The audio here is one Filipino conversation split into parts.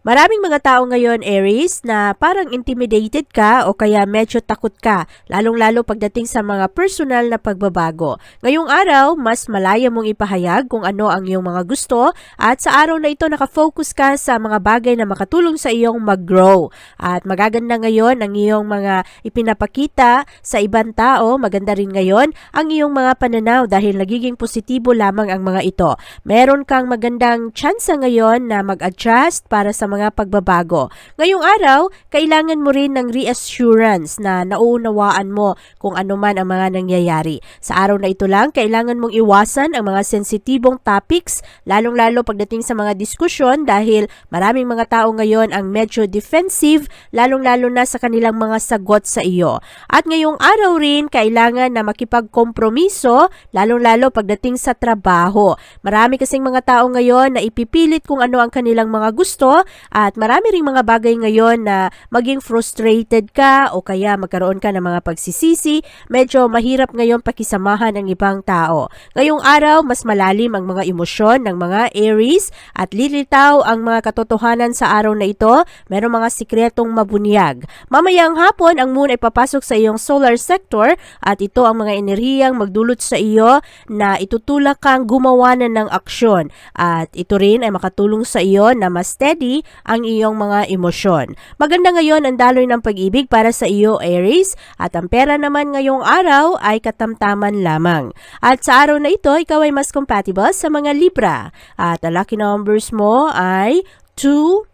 Maraming mga tao ngayon, Aries, na parang intimidated ka o kaya medyo takot ka, lalong-lalo pagdating sa mga personal na pagbabago. Ngayong araw, mas malaya mong ipahayag kung ano ang iyong mga gusto at sa araw na ito nakafocus ka sa mga bagay na makatulong sa iyong mag-grow. At magaganda ngayon ang iyong mga ipinapakita sa ibang tao, maganda rin ngayon ang iyong mga pananaw dahil nagiging positibo lamang ang mga ito. Meron kang magandang tsansa ngayon na mag-adjust para sa mga pagbabago. Ngayong araw, kailangan mo rin ng reassurance na nauunawaan mo kung ano man ang mga nangyayari. Sa araw na ito lang, kailangan mong iwasan ang mga sensitibong topics, lalong-lalo pagdating sa mga diskusyon dahil maraming mga tao ngayon ang medyo defensive, lalong-lalo na sa kanilang mga sagot sa iyo. At ngayong araw rin, kailangan na makipagkompromiso, lalong-lalo pagdating sa trabaho. Marami kasing mga tao ngayon na ipipilit kung ano ang kanilang mga gusto at marami ring mga bagay ngayon na maging frustrated ka o kaya magkaroon ka ng mga pagsisisi, medyo mahirap ngayon pakisamahan ang ibang tao. Ngayong araw, mas malalim ang mga emosyon ng mga Aries at lilitaw ang mga katotohanan sa araw na ito, merong mga sikretong mabunyag. Mamayang hapon, ang moon ay papasok sa iyong solar sector at ito ang mga enerhiyang magdulot sa iyo na itutulak kang gumawa na ng aksyon at ito rin ay makatulong sa iyo na mas steady ang iyong mga emosyon. Maganda ngayon ang daloy ng pag-ibig para sa iyo Aries at ang pera naman ngayong araw ay katamtaman lamang. At sa araw na ito, ikaw ay mas compatible sa mga Libra at ang lucky numbers mo ay 2,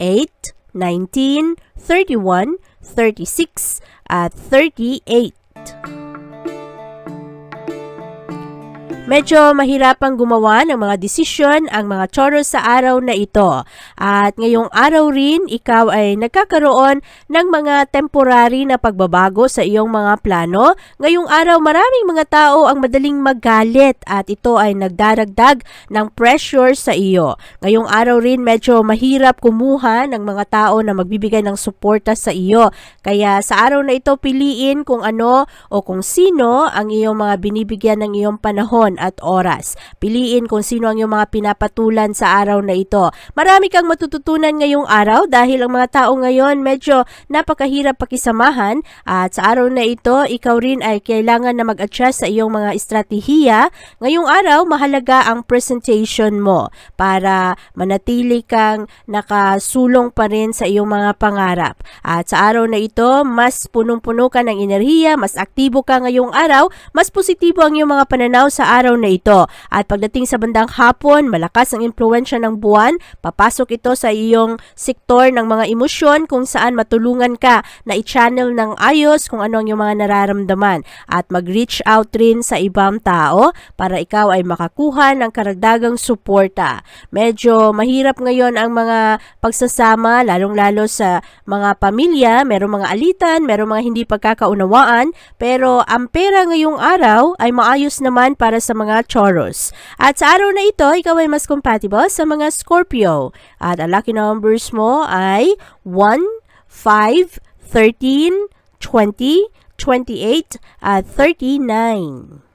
8, 19, 31, 36 at 38. Medyo mahirapang gumawa ng mga desisyon ang mga Taurus sa araw na ito. At ngayong araw rin, ikaw ay nagkakaroon ng mga temporary na pagbabago sa iyong mga plano. Ngayong araw, maraming mga tao ang madaling magalit at ito ay nagdaragdag ng pressure sa iyo. Ngayong araw rin, medyo mahirap kumuha ng mga tao na magbibigay ng suporta sa iyo. Kaya sa araw na ito, piliin kung ano o kung sino ang iyong mga binibigyan ng iyong panahon at oras. Piliin kung sino ang iyong mga pinapatulan sa araw na ito. Marami kang matututunan ngayong araw dahil ang mga tao ngayon medyo napakahirap pakisamahan at sa araw na ito, ikaw rin ay kailangan na mag-adjust sa iyong mga estratehiya. Ngayong araw, mahalaga ang presentation mo para manatili kang nakasulong pa rin sa iyong mga pangarap. At sa araw na ito, mas punong-puno ka ng enerhiya, mas aktibo ka ngayong araw, mas positibo ang iyong mga pananaw sa araw na ito. At pagdating sa bandang hapon, malakas ang impluensya ng buwan, papasok ito sa iyong sektor ng mga emosyon kung saan matulungan ka na i-channel ng ayos kung ano ang iyong mga nararamdaman at mag-reach out rin sa ibang tao para ikaw ay makakuha ng karagdagang suporta. Medyo mahirap ngayon ang mga pagsasama lalong-lalo sa mga pamilya, merong mga alitan, merong mga hindi pagkakaunawaan, pero ang pera ngayong araw ay maayos naman para sa mga Taurus. At sa araw na ito, ikaw ay mas compatible sa mga Scorpio. At ang lucky numbers mo ay 1, 5, 13, 20, 28, at 39.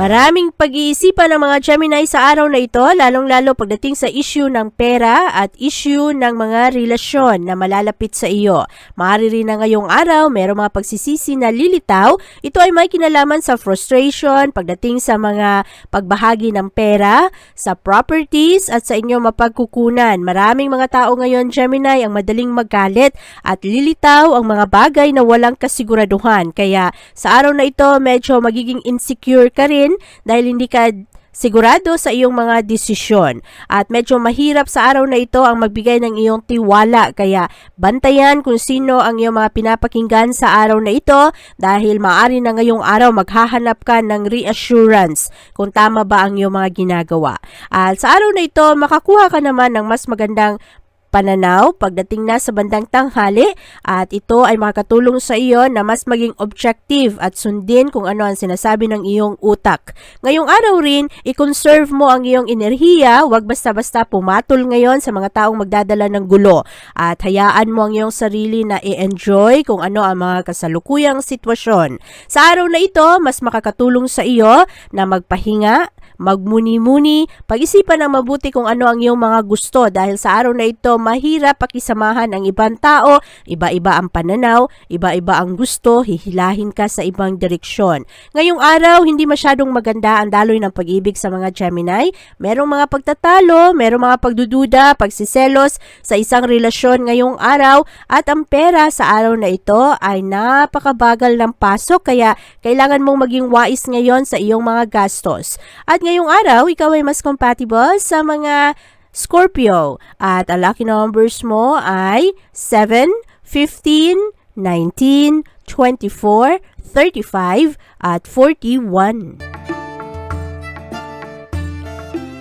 Maraming pag-iisipan ng mga Gemini sa araw na ito, lalong-lalo pagdating sa issue ng pera at issue ng mga relasyon na malalapit sa iyo. Maaari rin na ngayong araw, merong mga pagsisisi na lilitaw. Ito ay may kinalaman sa frustration, pagdating sa mga pagbahagi ng pera, sa properties at sa inyong mapagkukunan. Maraming mga tao ngayon, Gemini, ang madaling magalit at lilitaw ang mga bagay na walang kasiguraduhan. Kaya sa araw na ito, medyo magiging insecure ka rin dahil hindi ka sigurado sa iyong mga desisyon. At medyo mahirap sa araw na ito ang magbigay ng iyong tiwala. Kaya bantayan kung sino ang iyong mga pinapakinggan sa araw na ito dahil maaari na ngayong araw maghahanap ka ng reassurance kung tama ba ang iyong mga ginagawa. At sa araw na ito, makakuha ka naman ng mas magandang pananaw pagdating na sa bandang tanghali at ito ay makakatulong sa iyo na mas maging objective at sundin kung ano ang sinasabi ng iyong utak. Ngayong araw rin, i-conserve mo ang iyong enerhiya, huwag basta-basta pumatol ngayon sa mga taong magdadala ng gulo at hayaan mo ang iyong sarili na i-enjoy kung ano ang mga kasalukuyang sitwasyon. Sa araw na ito, mas makakatulong sa iyo na magpahinga, magmuni-muni, pag-isipan ng mabuti kung ano ang iyong mga gusto dahil sa araw na ito mahirap pakisamahan ang ibang tao, iba-iba ang pananaw, iba-iba ang gusto, hihilahin ka sa ibang direksyon. Ngayong araw, hindi masyadong maganda ang daloy ng pag-ibig sa mga Gemini. Merong mga pagtatalo, merong mga pagdududa, pagsiselos sa isang relasyon ngayong araw at ang pera sa araw na ito ay napakabagal ng pasok kaya kailangan mong maging wais ngayon sa iyong mga gastos. At ngayong araw, ikaw ay mas compatible sa mga Scorpio at ang lucky numbers mo ay 7, 15, 19, 24, 35 at 41.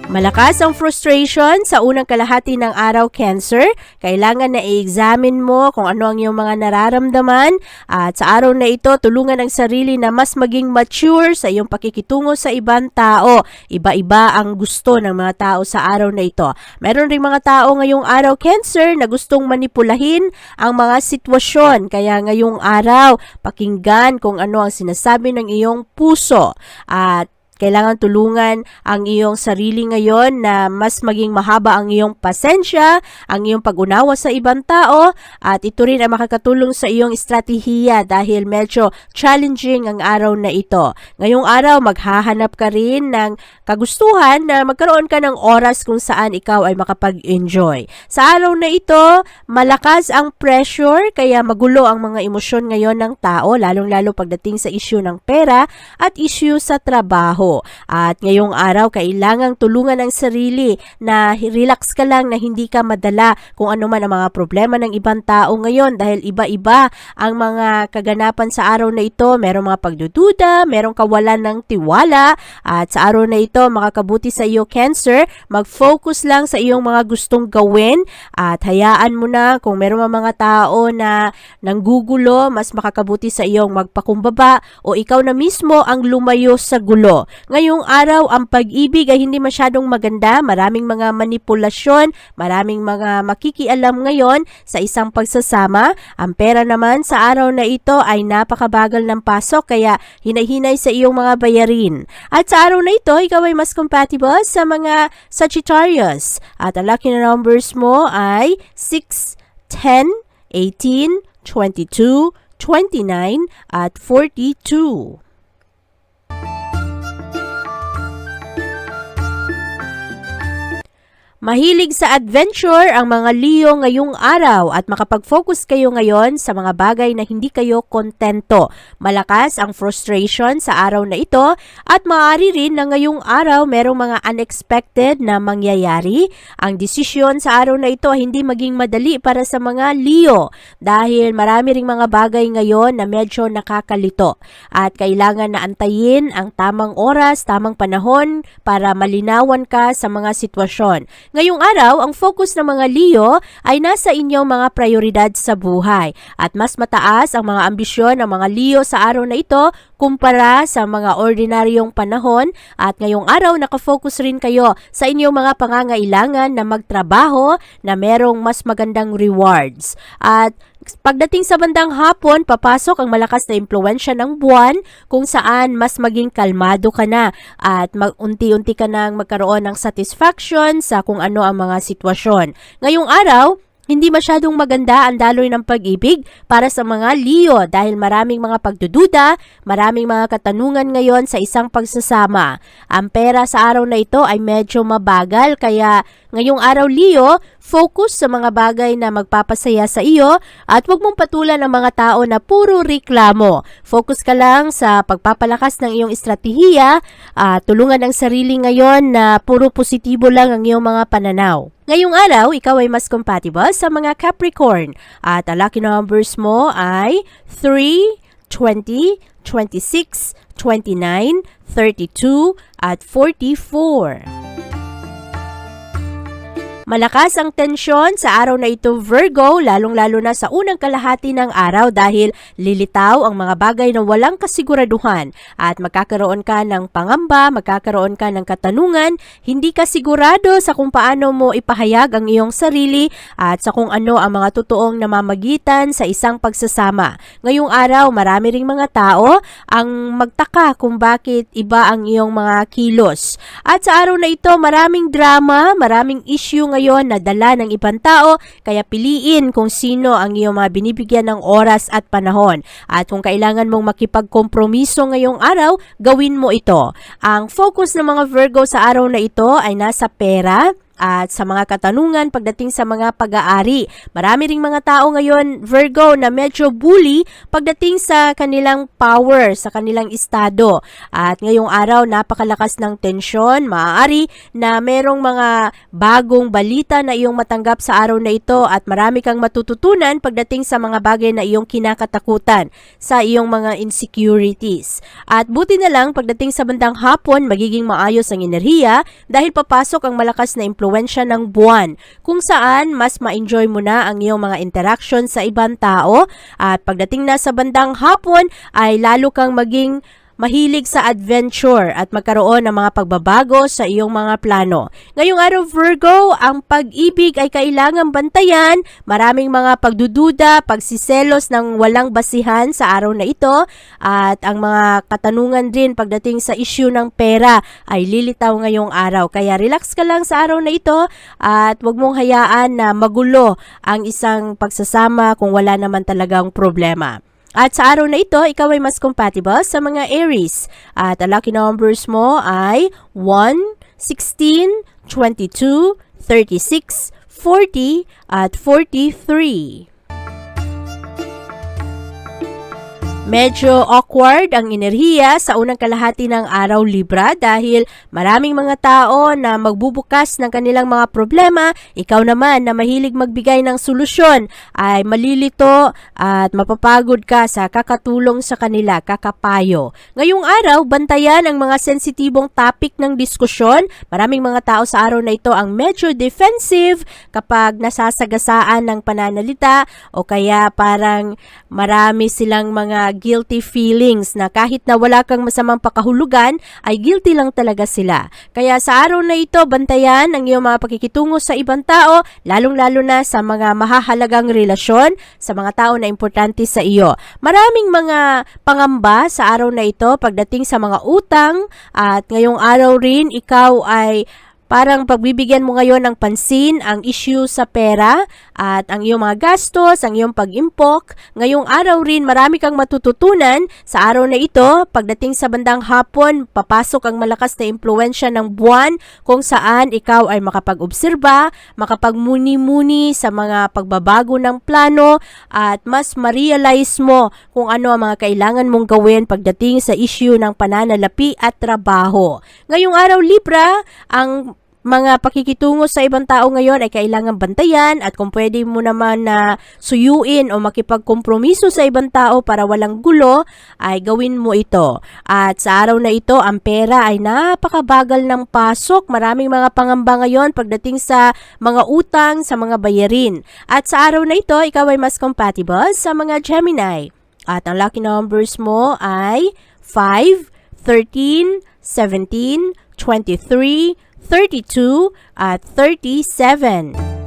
Malakas ang frustration sa unang kalahati ng araw cancer. Kailangan na i-examine mo kung ano ang iyong mga nararamdaman at sa araw na ito tulungan ang sarili na mas maging mature sa iyong pakikitungo sa ibang tao. Iba-iba ang gusto ng mga tao sa araw na ito. Meron ring mga tao ngayong araw cancer na gustong manipulahin ang mga sitwasyon. Kaya ngayong araw pakinggan kung ano ang sinasabi ng iyong puso at kailangan tulungan ang iyong sarili ngayon na mas maging mahaba ang iyong pasensya, ang iyong pag-unawa sa ibang tao, at ito rin ay makakatulong sa iyong estratehiya dahil medyo challenging ang araw na ito. Ngayong araw, maghahanap ka rin ng kagustuhan na magkaroon ka ng oras kung saan ikaw ay makapag-enjoy. Sa araw na ito, malakas ang pressure, kaya magulo ang mga emosyon ngayon ng tao, lalong-lalo pagdating sa issue ng pera at issue sa trabaho. At ngayong araw, kailangang tulungan ang sarili na relax ka lang na hindi ka madala kung ano man ang mga problema ng ibang tao ngayon dahil iba-iba ang mga kaganapan sa araw na ito. Merong mga pagdududa, merong kawalan ng tiwala at sa araw na ito, makakabuti sa iyo cancer, mag-focus lang sa iyong mga gustong gawin at hayaan mo na kung merong mga tao na nanggugulo, mas makakabuti sa iyong magpakumbaba o ikaw na mismo ang lumayo sa gulo. Ngayong araw, ang pag-ibig ay hindi masyadong maganda. Maraming mga manipulasyon, maraming mga makikialam ngayon sa isang pagsasama. Ang pera naman sa araw na ito ay napakabagal ng pasok kaya hinay-hinay sa iyong mga bayarin. At sa araw na ito, ikaw ay mas compatible sa mga Sagittarius. At ang lucky numbers mo ay 6, 10, 18, 22, 29, at 42. Mahilig sa adventure ang mga Leo ngayong araw at makapag-focus kayo ngayon sa mga bagay na hindi kayo kontento. Malakas ang frustration sa araw na ito at maaari rin na ngayong araw merong mga unexpected na mangyayari. Ang desisyon sa araw na ito hindi maging madali para sa mga Leo dahil marami ring mga bagay ngayon na medyo nakakalito at kailangan na antayin ang tamang oras, tamang panahon para malinawan ka sa mga sitwasyon. Ngayong araw, ang focus ng mga Leo ay nasa inyong mga prioridad sa buhay at mas mataas ang mga ambisyon ng mga Leo sa araw na ito kumpara sa mga ordinaryong panahon at ngayong araw nakafocus rin kayo sa inyong mga pangangailangan na magtrabaho na merong mas magandang rewards. At Pagdating sa bandang hapon, papasok ang malakas na impluensya ng buwan kung saan mas maging kalmado ka na at mag-unti-unti ka nang magkaroon ng satisfaction sa kung ano ang mga sitwasyon. Ngayong araw, hindi masyadong maganda ang daloy ng pag-ibig para sa mga Leo dahil maraming mga pagdududa, maraming mga katanungan ngayon sa isang pagsasama. Ang pera sa araw na ito ay medyo mabagal kaya ngayong araw Leo, focus sa mga bagay na magpapasaya sa iyo at huwag mong patulan ang mga tao na puro reklamo. Focus ka lang sa pagpapalakas ng iyong estratehiya at tulungan ang sarili ngayon na puro positibo lang ang iyong mga pananaw. Ngayong araw, ikaw ay mas compatible sa mga Capricorn at ang lucky numbers mo ay 3, 20, 26, 29, 32 at 44. Malakas ang tensyon sa araw na ito Virgo, lalong-lalo na sa unang kalahati ng araw dahil lilitaw ang mga bagay na walang kasiguraduhan at magkakaroon ka ng pangamba, magkakaroon ka ng katanungan, hindi ka sigurado sa kung paano mo ipahayag ang iyong sarili at sa kung ano ang mga totoong namamagitan sa isang pagsasama. Ngayong araw, marami ring mga tao ang magtaka kung bakit iba ang iyong mga kilos. At sa araw na ito, maraming drama, maraming issue ngayon na dala ng ibang tao, kaya piliin kung sino ang iyong mga binibigyan ng oras at panahon. At kung kailangan mong makipagkompromiso ngayong araw, gawin mo ito. Ang focus ng mga Virgo sa araw na ito ay nasa pera, at sa mga katanungan pagdating sa mga pag-aari. Marami ring mga tao ngayon, Virgo, na medyo bully pagdating sa kanilang power, sa kanilang estado. At ngayong araw, napakalakas ng tensyon. Maaari na merong mga bagong balita na iyong matanggap sa araw na ito at marami kang matututunan pagdating sa mga bagay na iyong kinakatakutan sa iyong mga insecurities. At buti na lang pagdating sa bandang hapon, magiging maayos ang enerhiya dahil papasok ang malakas na impluensya ng buwan kung saan mas ma-enjoy mo na ang iyong mga interaction sa ibang tao. At pagdating na sa bandang hapon ay lalo kang maging mahilig sa adventure at magkaroon ng mga pagbabago sa iyong mga plano. Ngayong araw Virgo, ang pag-ibig ay kailangang bantayan, maraming mga pagdududa, pagsiselos ng walang basihan sa araw na ito at ang mga katanungan din pagdating sa issue ng pera ay lilitaw ngayong araw. Kaya relax ka lang sa araw na ito at huwag mong hayaan na magulo ang isang pagsasama kung wala naman talagang problema. At sa araw na ito, ikaw ay mas compatible sa mga Aries. At ang lucky numbers mo ay 1, 16, 22, 36, 40, at 43. Medyo awkward ang enerhiya sa unang kalahati ng araw Libra dahil maraming mga tao na magbubukas ng kanilang mga problema, ikaw naman na mahilig magbigay ng solusyon ay malilito at mapapagod ka sa kakatulong sa kanila, kakapayo. Ngayong araw, bantayan ang mga sensitibong topic ng diskusyon. Maraming mga tao sa araw na ito ang medyo defensive kapag nasasagasaan ng pananalita o kaya parang marami silang mga guilty feelings na kahit na wala kang masamang pakahulugan, ay guilty lang talaga sila. Kaya sa araw na ito, bantayan ang iyong mga pakikitungo sa ibang tao, lalong-lalo na sa mga mahahalagang relasyon, sa mga tao na importante sa iyo. Maraming mga pangamba sa araw na ito pagdating sa mga utang at ngayong araw rin ikaw ay Parang pagbibigyan mo ngayon ng pansin ang issue sa pera at ang iyong mga gastos, ang iyong pag-impok. Ngayong araw rin marami kang matututunan sa araw na ito. Pagdating sa bandang hapon, papasok ang malakas na impluensya ng buwan kung saan ikaw ay makapag-obserba, makapagmuni-muni sa mga pagbabago ng plano at mas ma-realize mo kung ano ang mga kailangan mong gawin pagdating sa issue ng pananalapi at trabaho. Ngayong araw Libra, ang mga pakikitungo sa ibang tao ngayon ay kailangan bantayan at kung pwede mo naman na suyuin o makipagkompromiso sa ibang tao para walang gulo, ay gawin mo ito. At sa araw na ito, ang pera ay napakabagal ng pasok. Maraming mga pangamba ngayon pagdating sa mga utang, sa mga bayarin. At sa araw na ito, ikaw ay mas compatible sa mga Gemini. At ang lucky numbers mo ay 5, 13, 17, 23, 32 at 37.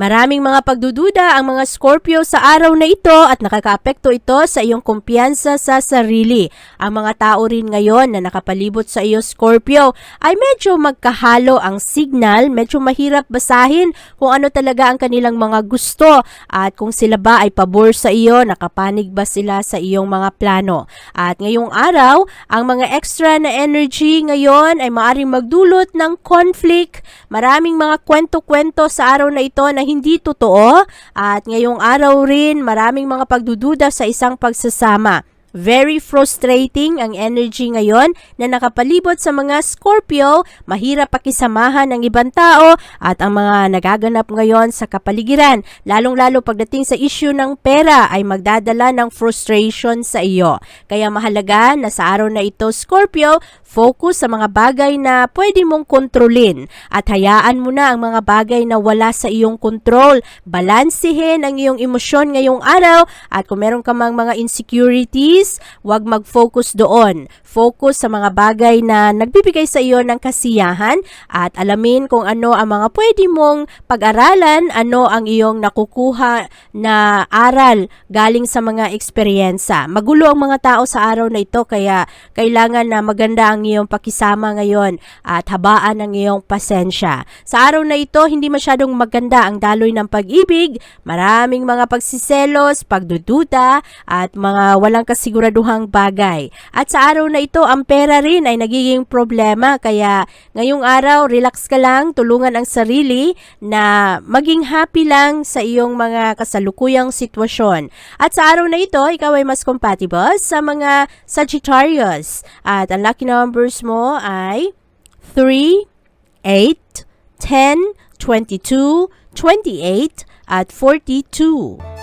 Maraming mga pagdududa ang mga Scorpio sa araw na ito at nakakaapekto ito sa iyong kumpiyansa sa sarili. Ang mga tao rin ngayon na nakapalibot sa iyo Scorpio ay medyo magkahalo ang signal, medyo mahirap basahin kung ano talaga ang kanilang mga gusto at kung sila ba ay pabor sa iyo, nakapanig ba sila sa iyong mga plano. At ngayong araw, ang mga extra na energy ngayon ay maaring magdulot ng conflict, maraming mga kwento-kwento sa araw na ito na hindi totoo at ngayong araw rin maraming mga pagdududa sa isang pagsasama. Very frustrating ang energy ngayon na nakapalibot sa mga Scorpio, mahirap pakisamahan ng ibang tao at ang mga nagaganap ngayon sa kapaligiran, lalong-lalo pagdating sa issue ng pera ay magdadala ng frustration sa iyo. Kaya mahalaga na sa araw na ito Scorpio, focus sa mga bagay na pwede mong kontrolin at hayaan mo na ang mga bagay na wala sa iyong kontrol. Balansihin ang iyong emosyon ngayong araw at kung meron ka mang mga insecurities, huwag mag-focus doon. Focus sa mga bagay na nagbibigay sa iyo ng kasiyahan at alamin kung ano ang mga pwede mong pag-aralan, ano ang iyong nakukuha na aral galing sa mga eksperyensa. Magulo ang mga tao sa araw na ito kaya kailangan na maganda ang iyong pakisama ngayon at habaan ang iyong pasensya. Sa araw na ito, hindi masyadong maganda ang daloy ng pag-ibig, maraming mga pagsiselos, pagdududa at mga walang kasiguraduhang bagay. At sa araw na ito, ang pera rin ay nagiging problema kaya ngayong araw, relax ka lang, tulungan ang sarili na maging happy lang sa iyong mga kasalukuyang sitwasyon. At sa araw na ito, ikaw ay mas compatible sa mga Sagittarius. At ang lucky numbers mo ay 3, 8, 10, 22, 28, at 42.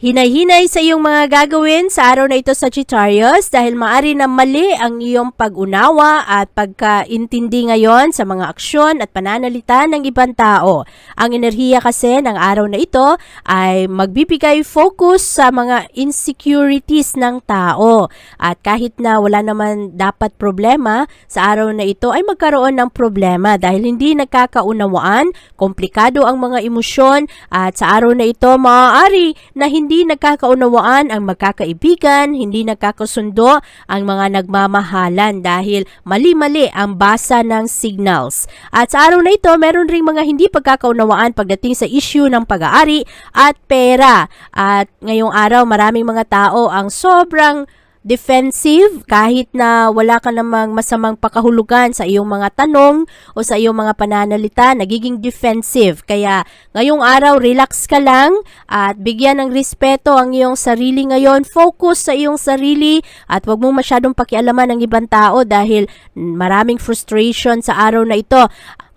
Hinay-hinay sa iyong mga gagawin sa araw na ito Sagittarius dahil maari na mali ang iyong pag-unawa at pagkaintindi ngayon sa mga aksyon at pananalita ng ibang tao. Ang enerhiya kasi ng araw na ito ay magbibigay focus sa mga insecurities ng tao. At kahit na wala naman dapat problema, sa araw na ito ay magkaroon ng problema dahil hindi nagkakaunawaan, komplikado ang mga emosyon at sa araw na ito maaari na hindi hindi nagkakaunawaan ang magkakaibigan, hindi nagkakasundo ang mga nagmamahalan dahil mali-mali ang basa ng signals. At sa araw na ito, meron ring mga hindi pagkakaunawaan pagdating sa issue ng pag-aari at pera. At ngayong araw, maraming mga tao ang sobrang defensive kahit na wala ka namang masamang pakahulugan sa iyong mga tanong o sa iyong mga pananalita, nagiging defensive. Kaya ngayong araw, relax ka lang at bigyan ng respeto ang iyong sarili ngayon. Focus sa iyong sarili at huwag mong masyadong pakialaman ng ibang tao dahil maraming frustration sa araw na ito.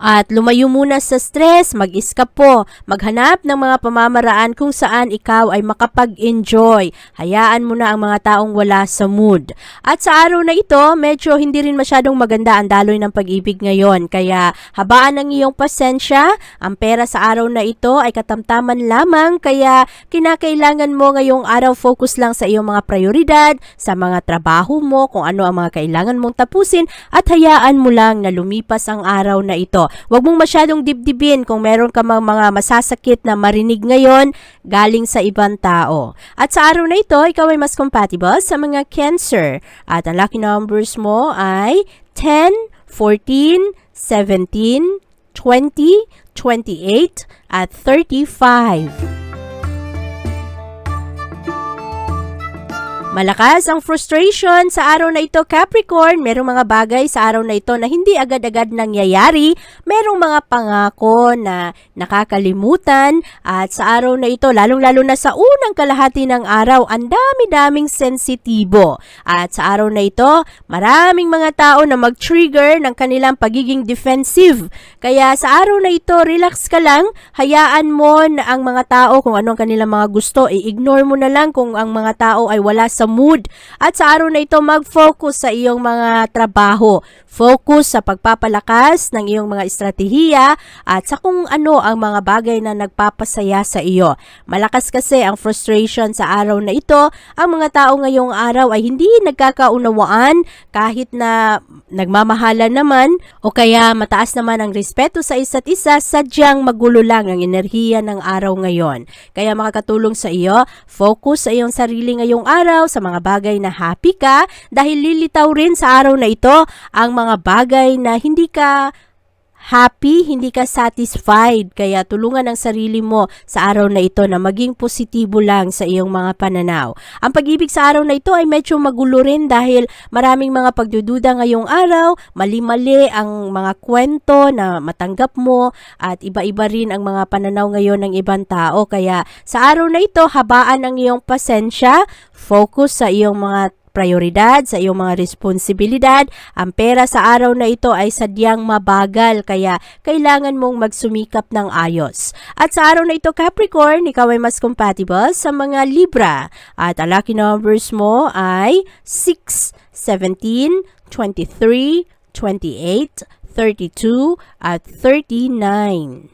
At lumayo muna sa stress, mag-iskapo, maghanap ng mga pamamaraan kung saan ikaw ay makapag-enjoy. Hayaan mo na ang mga taong wala sa mood. At sa araw na ito, medyo hindi rin masyadong maganda ang daloy ng pag-ibig ngayon. Kaya habaan ang iyong pasensya, ang pera sa araw na ito ay katamtaman lamang. Kaya kinakailangan mo ngayong araw focus lang sa iyong mga prioridad, sa mga trabaho mo, kung ano ang mga kailangan mong tapusin at hayaan mo lang na lumipas ang araw na ito. Huwag mong masyadong dibdibin kung meron ka mang mga masasakit na marinig ngayon galing sa ibang tao. At sa araw na ito, ikaw ay mas compatible sa mga cancer. At ang lucky numbers mo ay 10, 14, 17, 20, 28, at 35. Malakas ang frustration sa araw na ito Capricorn. Merong mga bagay sa araw na ito na hindi agad-agad nangyayari. Merong mga pangako na nakakalimutan. At sa araw na ito, lalong-lalo na sa unang kalahati ng araw, ang dami-daming sensitibo. At sa araw na ito, maraming mga tao na mag-trigger ng kanilang pagiging defensive. Kaya sa araw na ito, relax ka lang. Hayaan mo na ang mga tao kung ano ang kanilang mga gusto. I-ignore mo na lang kung ang mga tao ay wala sa mood. At sa araw na ito, mag-focus sa iyong mga trabaho. Focus sa pagpapalakas ng iyong mga estratehiya at sa kung ano ang mga bagay na nagpapasaya sa iyo. Malakas kasi ang frustration sa araw na ito. Ang mga tao ngayong araw ay hindi nagkakaunawaan kahit na nagmamahala naman o kaya mataas naman ang respeto sa isa't isa, sadyang magulo lang ang enerhiya ng araw ngayon. Kaya makakatulong sa iyo, focus sa iyong sarili ngayong araw sa mga bagay na happy ka dahil lilitaw rin sa araw na ito ang mga bagay na hindi ka happy, hindi ka satisfied. Kaya tulungan ang sarili mo sa araw na ito na maging positibo lang sa iyong mga pananaw. Ang pag-ibig sa araw na ito ay medyo magulo rin dahil maraming mga pagdududa ngayong araw, mali-mali ang mga kwento na matanggap mo at iba-iba rin ang mga pananaw ngayon ng ibang tao. Kaya sa araw na ito, habaan ang iyong pasensya, focus sa iyong mga prioridad sa iyong mga responsibilidad. Ang pera sa araw na ito ay sadyang mabagal kaya kailangan mong magsumikap ng ayos. At sa araw na ito Capricorn, ikaw ay mas compatible sa mga Libra. At ang lucky numbers mo ay 6, 17, 23, 28, 32 at 39.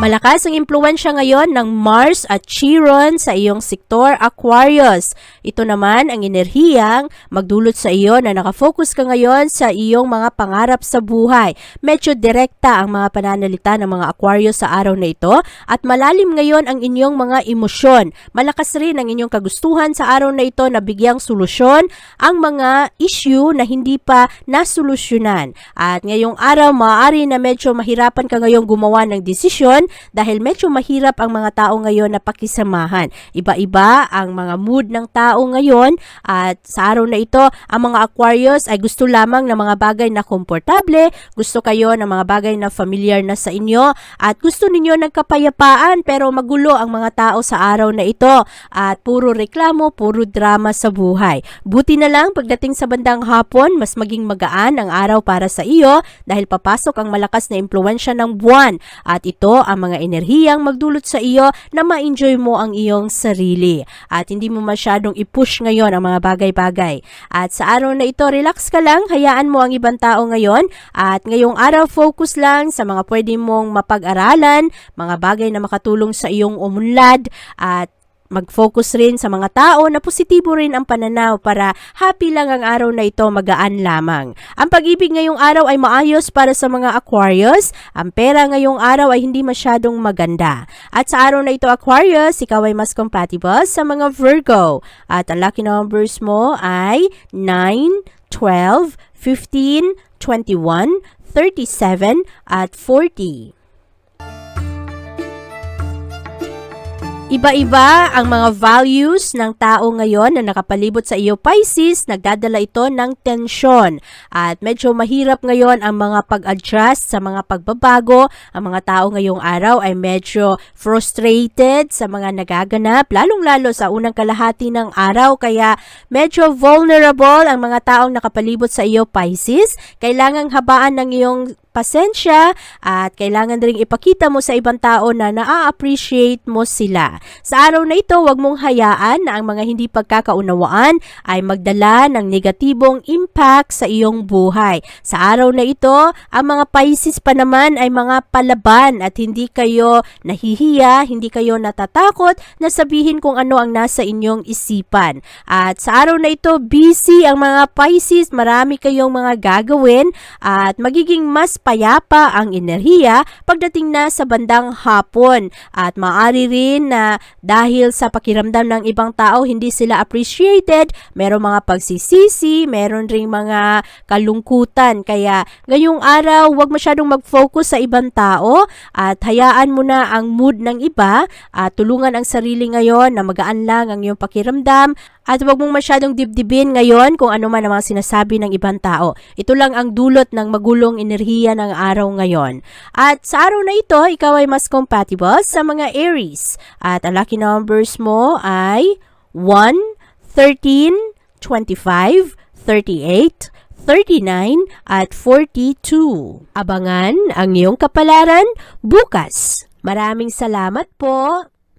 Malakas ang impluensya ngayon ng Mars at Chiron sa iyong sektor Aquarius. Ito naman ang enerhiyang magdulot sa iyo na nakafocus ka ngayon sa iyong mga pangarap sa buhay. Medyo direkta ang mga pananalita ng mga Aquarius sa araw na ito at malalim ngayon ang inyong mga emosyon. Malakas rin ang inyong kagustuhan sa araw na ito na bigyang solusyon ang mga issue na hindi pa nasolusyonan. At ngayong araw, maaari na medyo mahirapan ka ngayong gumawa ng desisyon dahil medyo mahirap ang mga tao ngayon na pakisamahan. Iba-iba ang mga mood ng tao ngayon at sa araw na ito, ang mga Aquarius ay gusto lamang ng mga bagay na komportable, gusto kayo ng mga bagay na familiar na sa inyo at gusto ninyo ng kapayapaan pero magulo ang mga tao sa araw na ito at puro reklamo, puro drama sa buhay. Buti na lang pagdating sa bandang hapon, mas maging magaan ang araw para sa iyo dahil papasok ang malakas na impluensya ng buwan at ito ang mga enerhiyang magdulot sa iyo na ma-enjoy mo ang iyong sarili. At hindi mo masyadong i-push ngayon ang mga bagay-bagay. At sa araw na ito, relax ka lang, hayaan mo ang ibang tao ngayon. At ngayong araw focus lang sa mga pwede mong mapag-aralan, mga bagay na makatulong sa iyong umunlad. At mag-focus rin sa mga tao na positibo rin ang pananaw para happy lang ang araw na ito magaan lamang. Ang pag-ibig ngayong araw ay maayos para sa mga Aquarius. Ang pera ngayong araw ay hindi masyadong maganda. At sa araw na ito Aquarius, ikaw ay mas compatible sa mga Virgo. At ang lucky numbers mo ay 9, 12, 15, 21, 37 at 40. Iba-iba ang mga values ng tao ngayon na nakapalibot sa iyo Pisces, nagdadala ito ng tensyon. At medyo mahirap ngayon ang mga pag-adjust sa mga pagbabago. Ang mga tao ngayong araw ay medyo frustrated sa mga nagaganap, lalong-lalo sa unang kalahati ng araw. Kaya medyo vulnerable ang mga taong nakapalibot sa iyo Pisces. Kailangang habaan ng iyong pasensya at kailangan rin ipakita mo sa ibang tao na naa-appreciate mo sila. Sa araw na ito, huwag mong hayaan na ang mga hindi pagkakaunawaan ay magdala ng negatibong impact sa iyong buhay. Sa araw na ito, ang mga Pisces pa naman ay mga palaban at hindi kayo nahihiya, hindi kayo natatakot na sabihin kung ano ang nasa inyong isipan. At sa araw na ito, busy ang mga Pisces, marami kayong mga gagawin at magiging mas payapa ang enerhiya pagdating na sa bandang hapon. At maaari rin na dahil sa pakiramdam ng ibang tao hindi sila appreciated, meron mga pagsisisi, meron ring mga kalungkutan. Kaya ngayong araw, huwag masyadong mag-focus sa ibang tao at hayaan mo na ang mood ng iba at tulungan ang sarili ngayon na magaan lang ang iyong pakiramdam at huwag mong masyadong dibdibin ngayon kung ano man ang mga sinasabi ng ibang tao. Ito lang ang dulot ng magulong enerhiya ng araw ngayon. At sa araw na ito, ikaw ay mas compatible sa mga Aries. At ang lucky numbers mo ay 1, 13, 25, 38, 39 at 42. Abangan ang iyong kapalaran bukas. Maraming salamat po.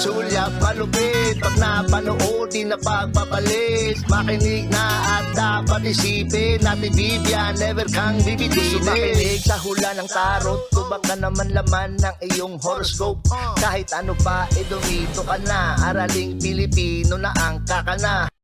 sulyap malupit. Pag napanood, di na pagpapalit Makinig na at dapat isipin Ate Vivian, never kang bibitinin Gusto makinig sa hula ng tarot Tubak ka naman laman ng iyong horoscope. Kahit ano pa, eh dumito ka na. Araling Pilipino na ang kakana